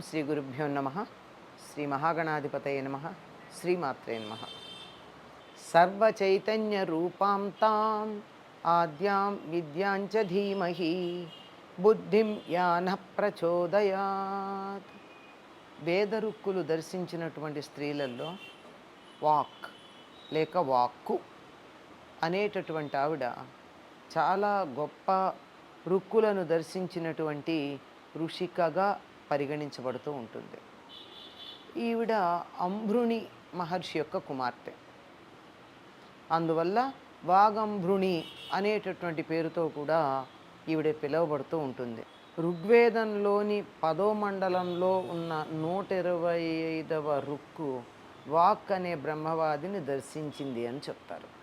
శ్రీ గురుభ్యో నమ. శ్రీ మహాగణాధిపతయ నమ. శ్రీమాత్రే నమ. సర్వచైతన్య రూపాం తాం ఆద్యాం విద్యాంచ ధీమహి. బుద్ధిం యాన ప్రచోదయాత్. వేదరుక్కులు దర్శించినటువంటి స్త్రీలలో వాక్ లేక వాక్కు అనేటటువంటి ఆవిడ చాలా గొప్ప రుక్కులను దర్శించినటువంటి ఋషికగా పరిగణించబడుతూ ఉంటుంది. ఈవిడ అంభృణి మహర్షి యొక్క కుమార్తె. అందువల్ల వాగంభృణి అనేటటువంటి పేరుతో కూడా ఈవిడ పిలువబడుతూ ఉంటుంది. ఋగ్వేదంలోని పదో మండలంలో ఉన్న నూట ఇరవై ఐదవ రుక్కు వాక్ అనే బ్రహ్మవాదిని దర్శించింది అని చెప్తారు.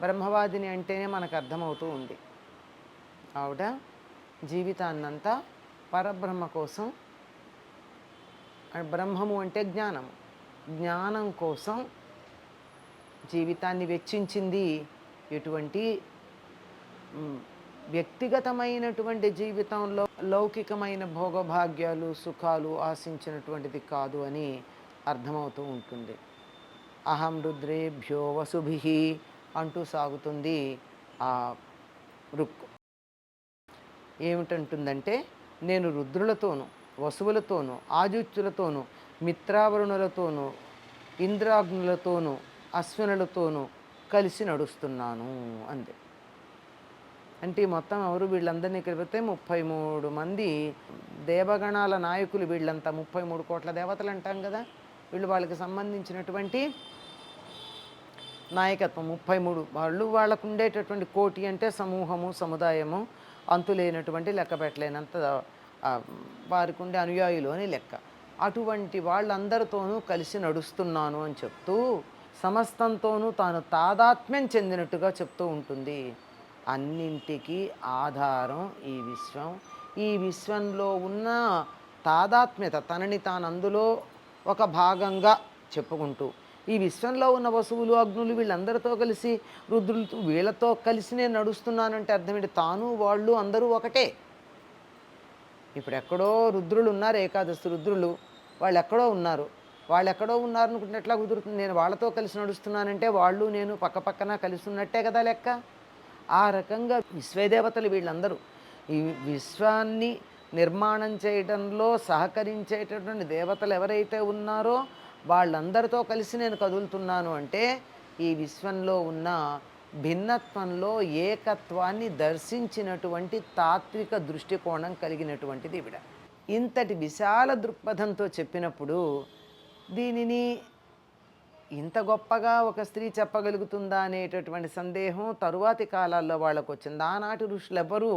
బ్రహ్మవాదిని అంటేనే మనకు అర్థమవుతూ ఉంది. ఆవిడ జీవితాన్నంతా పరబ్రహ్మ కోసం బ్రహ్మము అంటే జ్ఞానము. జ్ఞానం కోసం జీవితాన్ని వెచ్చించింది ఎటువంటి వ్యక్తిగతమైనటువంటి జీవితంలో లౌకికమైన భోగభాగ్యాలు సుఖాలు ఆశించినటువంటిది కాదు అని అర్థమవుతూ ఉంటుంది. అహం రుద్రేభ్యో వసుభి అంటూ సాగుతుంది ఆ రుక్ ఏమిటంటుందంటే నేను రుద్రులతోనూ వసువులతోనూ ఆజుత్యులతోనూ మిత్రావరుణులతోనూ ఇంద్రాగ్నులతోనూ అశ్వినులతోనూ కలిసి నడుస్తున్నాను అంది. అంటే మొత్తం ఎవరు వీళ్ళందరినీ కలిపితే ముప్పై మూడు మంది దేవగణాల నాయకులు వీళ్ళంతా ముప్పై మూడు కోట్ల దేవతలు అంటాం కదా. వీళ్ళు వాళ్ళకి సంబంధించినటువంటి నాయకత్వం ముప్పై మూడు వాళ్ళు వాళ్ళకు ఉండేటటువంటి కోటి అంటే సమూహము సముదాయము అంతులేనటువంటి లెక్క పెట్టలేనంత వారికి ఉండే అనుయాయులు అని లెక్క. అటువంటి వాళ్ళందరితోనూ కలిసి నడుస్తున్నాను అని చెప్తూ సమస్తంతోనూ తాను తాదాత్మ్యం చెందినట్టుగా చెప్తూ ఉంటుంది. అన్నింటికి ఆధారం ఈ విశ్వం. ఈ విశ్వంలో ఉన్న తాదాత్మ్యత తనని తాను అందులో ఒక భాగంగా చెప్పుకుంటూ ఈ విశ్వంలో ఉన్న వసువులు అగ్నులు వీళ్ళందరితో కలిసి రుద్రులతో వీళ్ళతో కలిసి నేను నడుస్తున్నానంటే అర్థమేంటి? తాను వాళ్ళు అందరూ ఒకటే. ఇప్పుడు ఎక్కడో రుద్రులు ఉన్నారు ఏకాదశి రుద్రులు. వాళ్ళు ఎక్కడో ఉన్నారు. వాళ్ళు ఎక్కడో ఉన్నారు అనుకుంటే ఎట్లా కుదురుతుంది? నేను వాళ్ళతో కలిసి నడుస్తున్నానంటే వాళ్ళు నేను పక్క పక్కన కలిసి ఉన్నట్టే కదా లెక్క? ఆ రకంగా విశ్వదేవతలు వీళ్ళందరూ ఈ విశ్వాన్ని నిర్మాణం చేయడంలో సహకరించేటటువంటి దేవతలు ఎవరైతే ఉన్నారో వాళ్ళందరితో కలిసి నేను కదులుతున్నాను అంటే ఈ విశ్వంలో ఉన్న భిన్నత్వంలో ఏకత్వాన్ని దర్శించినటువంటి తాత్విక దృష్టికోణం కలిగినటువంటిది ఇవిడ. ఇంతటి విశాల దృక్పథంతో చెప్పినప్పుడు దీనిని ఇంత గొప్పగా ఒక స్త్రీ చెప్పగలుగుతుందా అనేటటువంటి సందేహం తరువాతి కాలాల్లో వాళ్ళకు వచ్చింది ఆనాటి ఋషులు ఎవరు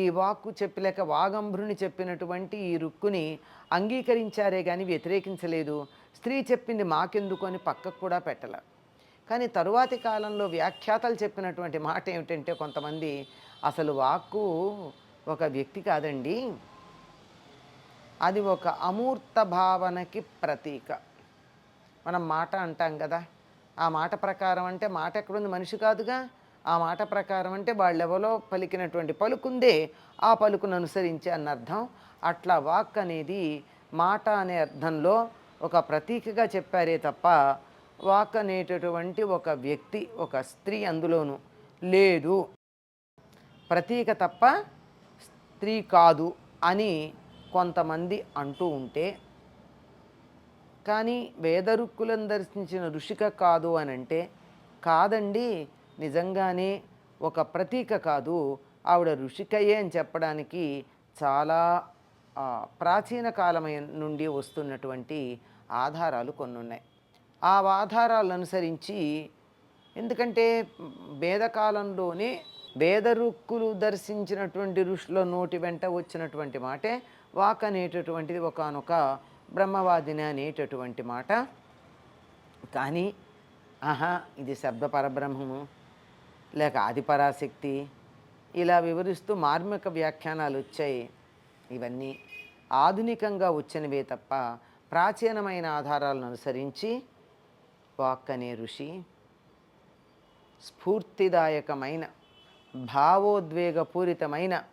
ఈ వాక్కు చెప్పలేక వాగంభ్రుని చెప్పినటువంటి ఈ రుక్కుని అంగీకరించారే కానీ వ్యతిరేకించలేదు. స్త్రీ చెప్పింది మాకెందుకు అని పక్కకు కూడా పెట్టల. కానీ తరువాతి కాలంలో వ్యాఖ్యాతలు చెప్పినటువంటి మాట ఏమిటంటే కొంతమంది అసలు వాక్కు ఒక వ్యక్తి కాదండి. అది ఒక అమూర్త భావనకి ప్రతీక. మనం మాట అంటాం కదా. ఆ మాట ప్రకారం అంటే మాట ఎక్కడుంది? మనిషి కాదుగా. ఆ మాట ప్రకారం అంటే వాళ్ళెవరో పలికినటువంటి పలుకుందే ఆ పలుకును అనుసరించి అన్న అర్థం అట్లా వాక్ అనేది మాట అనే అర్థంలో ఒక ప్రతీకగా చెప్పారే తప్ప వాక్ అనేటటువంటి ఒక వ్యక్తి ఒక స్త్రీ అందులోను లేదు. ప్రతీక తప్ప స్త్రీ కాదు అని కొంతమంది అంటూ ఉంటే కానీ వేదరుక్కులను దర్శించిన ఋషిక కాదు అని అంటే కాదండి నిజంగానే ఒక ప్రతీక కాదు. ఆవిడ ఋషికయే అని చెప్పడానికి చాలా ప్రాచీన కాలమైన నుండి వస్తున్నటువంటి ఆధారాలు కొన్ని ఉన్నాయి ఆ ఆధారాలు అనుసరించి ఎందుకంటే వేదకాలంలోనే వేదరుక్కులు దర్శించినటువంటి ఋషుల నోటి వెంట వచ్చినటువంటి మాటే వాక్ అనేటటువంటిది ఒకనొక బ్రహ్మవాదిని అనేటటువంటి మాట. కానీ ఆహా ఇది శబ్ద పరబ్రహ్మము లేక ఆది పరాశక్తి ఇలా వివరిస్తూ మార్మిక వ్యాఖ్యానాలు వచ్చాయి ఇవన్నీ ఆధునికంగా వచ్చినవే తప్ప ప్రాచీనమైన ఆధారాలను అనుసరించి వాక్ అనే ఋషి. స్ఫూర్తిదాయకమైన భావోద్వేగపూరితమైన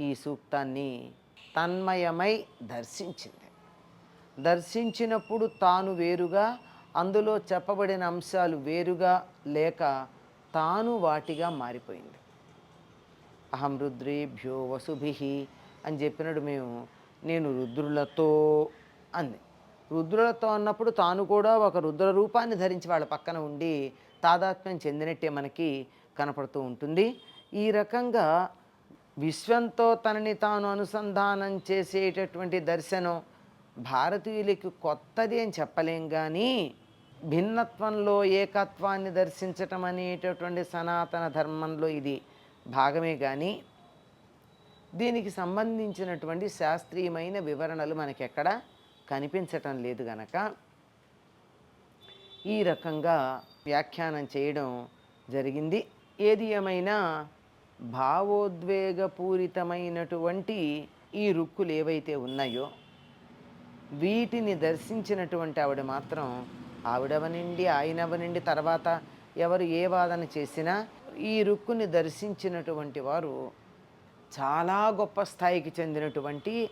ఈ సూక్తాన్ని తన్మయమై దర్శించింది. దర్శించినప్పుడు తాను వేరుగా అందులో చెప్పబడిన అంశాలు వేరుగా లేక తాను వాటిగా మారిపోయింది. అహం రుద్రేభ్యో వసుభి అని చెప్పినట్టు మేము. నేను రుద్రులతో అంది. రుద్రులతో అన్నప్పుడు తాను కూడా ఒక రుద్ర రూపాన్ని ధరించి వాళ్ళ పక్కన ఉండి తాదాత్మ్యం చెందినట్టే మనకి కనపడుతూ ఉంటుంది. ఈ రకంగా విశ్వంతో తనని తాను అనుసంధానం చేసేటటువంటి దర్శనం భారతీయులకి కొత్తది అని చెప్పలేం కానీ భిన్నత్వంలో ఏకత్వాన్ని దర్శించటం అనేటటువంటి సనాతన ధర్మంలో ఇది భాగమే కానీ దీనికి సంబంధించినటువంటి శాస్త్రీయమైన వివరణలు మనకెక్కడ కనిపించటం లేదు గనక ఈ రకంగా వ్యాఖ్యానం చేయడం జరిగింది. ఏది ఏమైనా భావోద్వేగపూరితమైనటువంటి ఈ రుక్కులు ఏవైతే ఉన్నాయో వీటిని దర్శించినటువంటి ఆవిడ మాత్రం ఆవిడవనండి ఆయనవనండి తర్వాత ఎవరు ఏ వాదన చేసినా ఈ రుక్కుని దర్శించినటువంటి వారు చాలా గొప్ప స్థాయికి చెందినటువంటి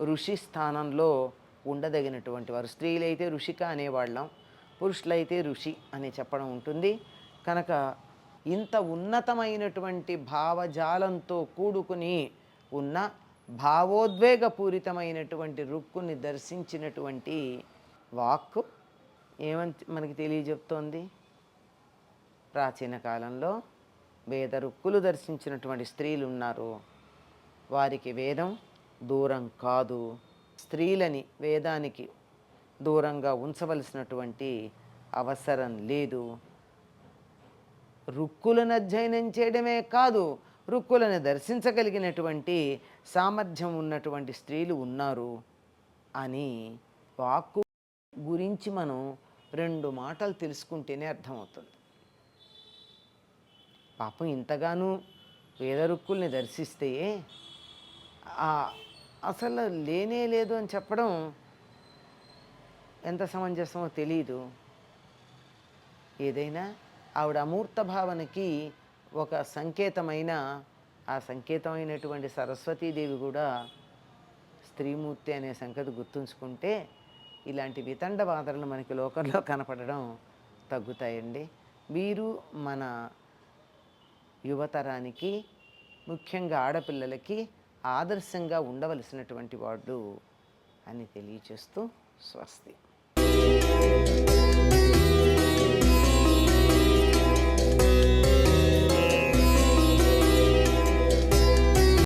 ఋషి స్థానంలో ఉండదగినటువంటి వారు. స్త్రీలైతే ఋషిక అనేవాళ్ళం పురుషులైతే ఋషి అని చెప్పడం ఉంటుంది. కనుక ఇంత ఉన్నతమైనటువంటి భావజాలంతో కూడుకుని ఉన్న భావోద్వేగపూరితమైనటువంటి రుక్కుని దర్శించినటువంటి వాక్కు ఏమని మనకి తెలియజెప్తోంది? ప్రాచీన కాలంలో వేద రుక్కులు దర్శించినటువంటి స్త్రీలు ఉన్నారు. వారికి వేదం దూరం కాదు. స్త్రీలని వేదానికి దూరంగా ఉంచవలసినటువంటి అవసరం లేదు. రుక్కులను అధ్యయనం చేయడమే కాదు రుక్కులను దర్శించగలిగినటువంటి సామర్థ్యం ఉన్నటువంటి స్త్రీలు ఉన్నారు అని వాక్కు గురించి మనం రెండు మాటలు తెలుసుకుంటేనే అర్థమవుతుంది. పాపం ఇంతగానూ వేదరుక్కుల్ని దర్శిస్తే అసలు లేనే లేదు అని చెప్పడం ఎంత సమంజసమో తెలియదు ఏదైనా ఆవిడ అమూర్త భావనకి ఒక సంకేతమైన ఆ సంకేతమైనటువంటి సరస్వతీదేవి కూడా స్త్రీమూర్తి అనే సంగతి గుర్తుంచుకుంటే ఇలాంటి వితండ బాధలు మనకి లోకంలో కనపడడం తగ్గుతాయండి. మీరు మన యువతరానికి ముఖ్యంగా ఆడపిల్లలకి ఆదర్శంగా ఉండవలసినటువంటి వాడు అని తెలియచేస్తూ స్వస్తి.